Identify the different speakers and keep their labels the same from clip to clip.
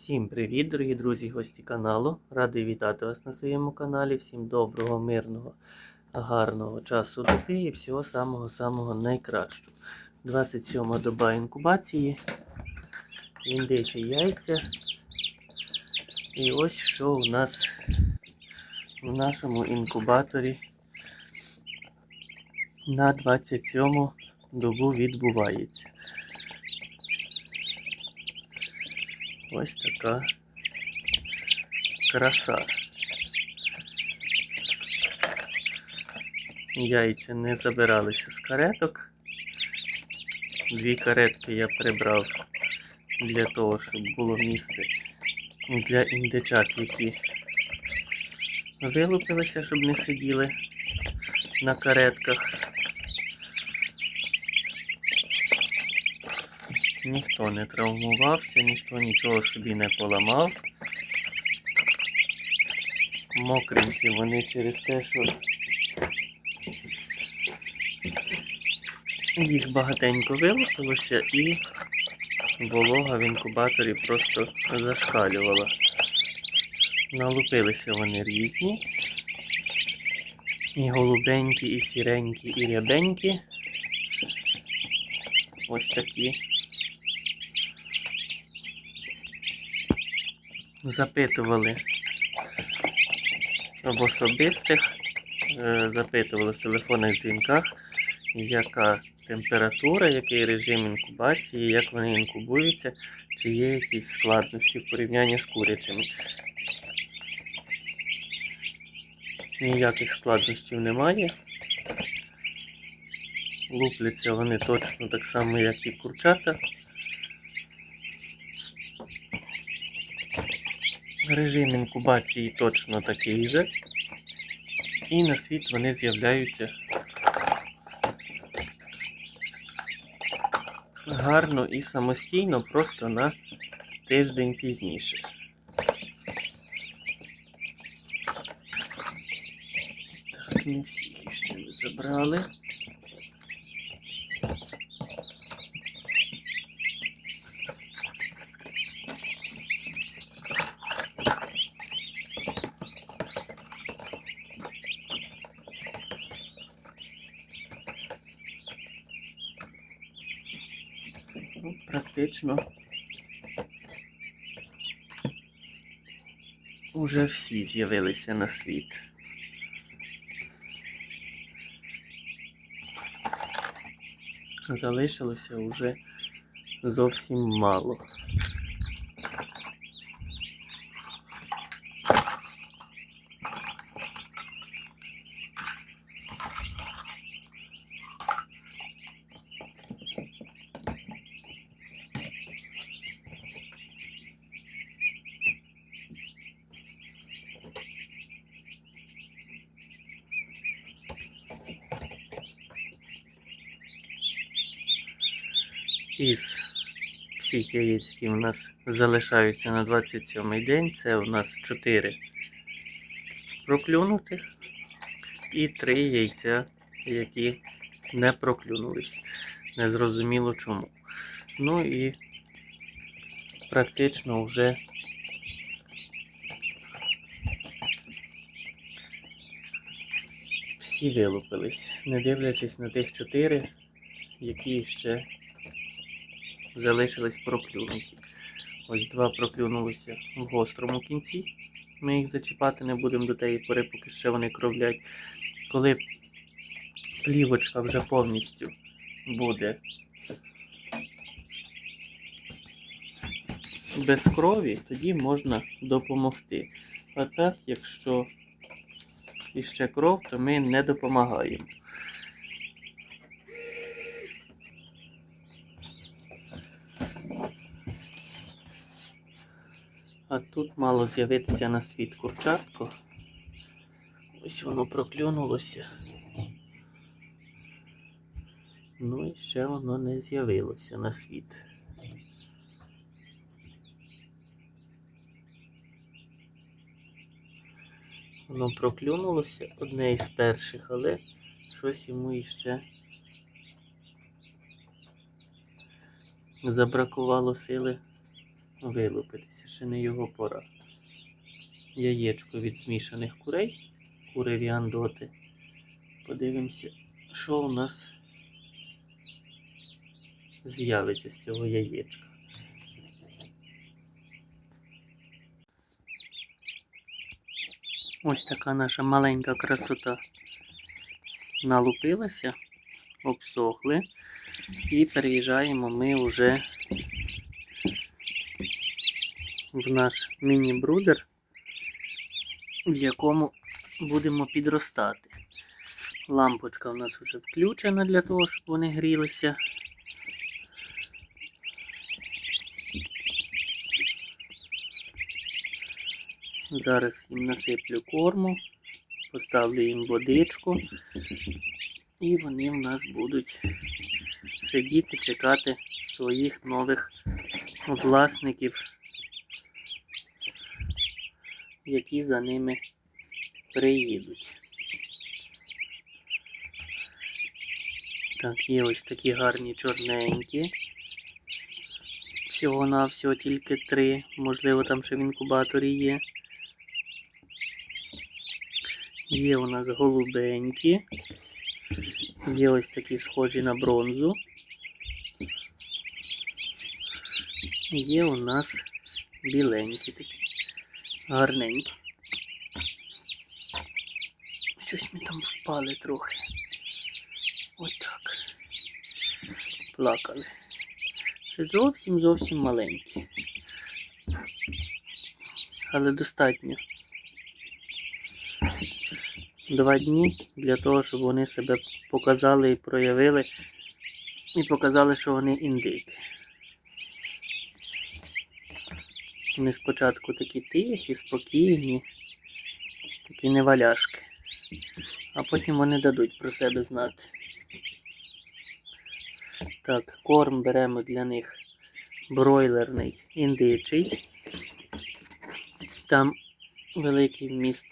Speaker 1: Всім привіт, дорогі друзі, гості каналу. Радий вітати вас на своєму каналі. Всім доброго, мирного, гарного часу доби і всього самого-самого найкращого. 27 доба інкубації, індичі яйця. І ось що у нас в нашому інкубаторі на 27 добу відбувається. Ось така краса. Яйця не забиралися з кареток. Дві каретки я прибрав для того, щоб було місце для індичат, які вилупилися, щоб не сиділи на каретках. Ніхто не травмувався, ніхто нічого собі не поламав. Мокренькі вони через те, що їх багатенько вилупилося і волога в інкубаторі просто зашкалювала. Налупилися вони різні. І голубенькі, і сіренькі, і рябенькі. Ось такі. Запитували в особистих, е, запитували в телефонних дзвінках, яка температура, який режим інкубації, як вони інкубуються, чи є якісь складнощі в порівнянні з курячими. Ніяких складнощів немає. Лупляться вони точно так само, як і курчата. Режим інкубації точно такий же. І на світ вони з'являються гарно і самостійно, просто на тиждень пізніше. Так, не всіх ще не забрали. Ну, практично уже всі з'явилися на світ. Залишилося вже зовсім мало. Із всіх яєць, які у нас залишаються на 27-й день, це у нас 4 проклюнутих і 3 яйця, які не проклюнулись. Незрозуміло чому. Ну і практично вже всі вилупились, не дивлячись на тих 4, які ще залишились проклюнуті. Ось два проклюнулися в гострому кінці. Ми їх зачіпати не будемо до тієї пори, поки ще вони кровлять. Коли плівочка вже повністю буде без крові, тоді можна допомогти. А так, якщо іще кров, то ми не допомагаємо. А тут мало з'явитися на світ курчатко. Ось воно проклюнулося. Ну і ще воно не з'явилося на світ. Воно проклюнулося одне із перших, але щось йому іще забракувало сили вилупитися, ще не його пора. Яєчко від змішаних курей, кури віандоти. Подивимося, що у нас з'явиться з цього яєчка. Ось така наша маленька красота налупилася, обсохли. І переїжджаємо ми вже в наш міні-брудер, в якому будемо підростати. Лампочка у нас вже включена для того, щоб вони грілися. Зараз їм насиплю корму, поставлю їм водичку, і вони в нас будуть сидіти, чекати своїх нових власників, які за ними приїдуть. Так, є ось такі гарні чорненькі. Всього на всього тільки три. Можливо, там ще в інкубаторі є. Є у нас голубенькі. Є ось такі схожі на бронзу. Є у нас біленькі такі, гарненькі. Щось ми там впали трохи. Отак. Плакали. Ще зовсім зовсім маленькі. Але достатньо. Два дні для того, щоб вони себе показали і проявили, і показали, що вони індики. Вони спочатку такі тихі, спокійні, такі неваляшки, а потім вони дадуть про себе знати. Так, корм беремо для них бройлерний індичий. Там великий вміст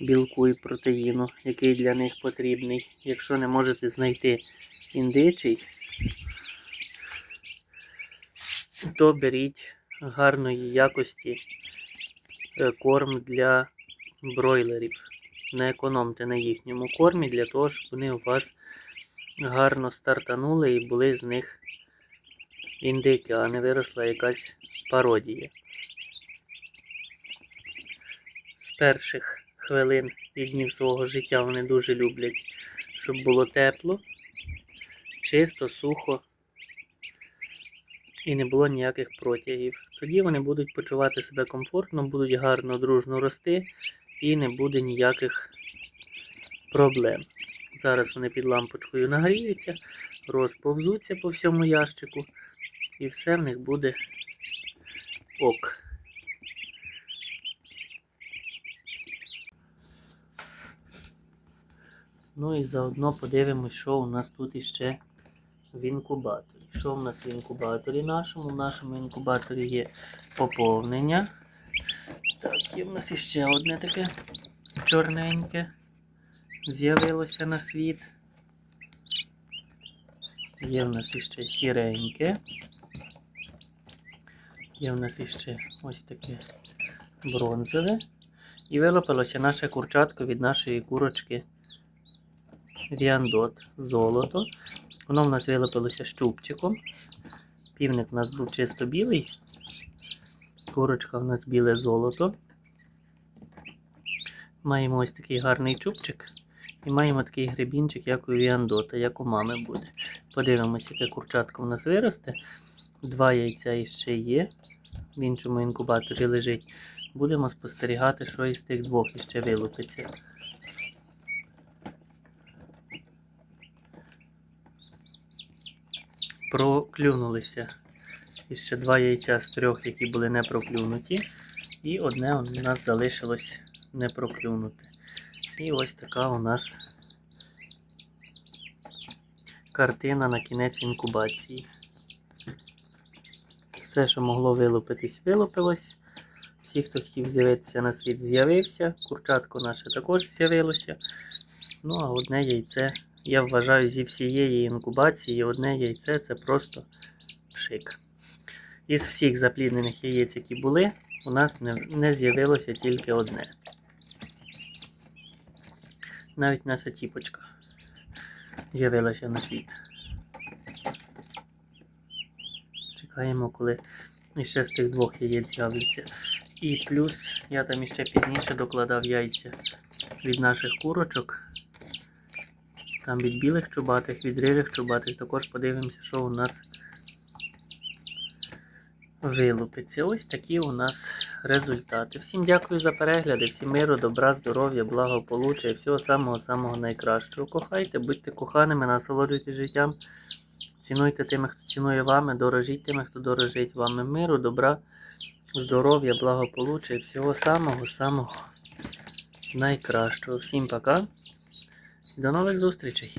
Speaker 1: білку і протеїну, який для них потрібний. Якщо не можете знайти індичий, то беріть гарної якості е, корм для бройлерів. Не економте на їхньому кормі для того, щоб вони у вас гарно стартанули і були з них індики, а не виросла якась пародія. З перших хвилин і днів свого життя вони дуже люблять, щоб було тепло, чисто, сухо і не було ніяких протягів. Тоді вони будуть почувати себе комфортно, будуть гарно, дружно рости і не буде ніяких проблем. Зараз вони під лампочкою нагріються, розповзуться по всьому ящику, і все в них буде ок. Ну і заодно подивимось, що у нас тут іще в інкубаторі. Що в нас в інкубаторі нашому? В нашому інкубаторі є поповнення. Так, є в нас іще одне таке чорненьке. З'явилося на світ. Є в нас іще сіреньке. Є в нас іще ось таке бронзове. І вилопилося наше курчатко від нашої курочки Віандот золото. Воно в нас вилопилося щупчиком. Півник в нас був чисто білий. Курочка в нас біле золото. Маємо ось такий гарний чубчик. І маємо такий гребінчик, як у Віандота, як у мами буде. Подивимося, яке курчатко в нас виросте. Два яйця іще є. В іншому інкубаторі лежить. Будемо спостерігати, що із тих двох іще вилупиться. Проклюнулися. І ще два яйця з трьох, які були не проклюнуті. І одне у нас залишилось не проклюнути. І ось така у нас картина на кінець інкубації. Все, що могло вилупитись, вилупилось. Всі, хто хотів з'явитися на світ, з'явився. Курчатко наше також з'явилося. Ну, а одне яйце, я вважаю, зі всієї інкубації одне яйце це просто Пшик. Із всіх запліднених яєць, які були, у нас не, не з'явилося тільки одне. Навіть наша тіпочка з'явилася на світ. Чекаємо, коли іще з тих двох яєць з'являться. І плюс я там іще пізніше докладав яйця від наших курочок. Там від білих чубатих, від рижих чубатих. Також подивимося, що у нас вилупиться. Ось такі у нас результати. Всім дякую за перегляди, всім миру, добра, здоров'я, благополуччя і всього самого-самого найкращого. Кохайте, будьте коханими, насолоджуйтесь життям. Цінуйте тими, хто цінує вами, дорожіть тими, хто дорожить вами. Миру, добра, здоров'я, благополуччя і всього самого-самого найкращого. Всім пока. До нових зустрічей!